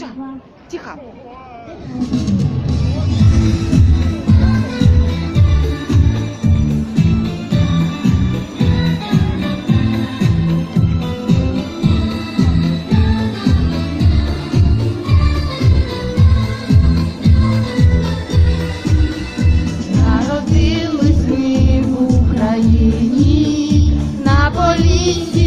Все, тихо. Народились мы в Украине на полі.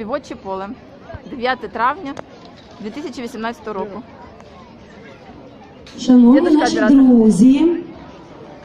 Співочі поле. 9 травня 2018 року. Шановні наші друзі.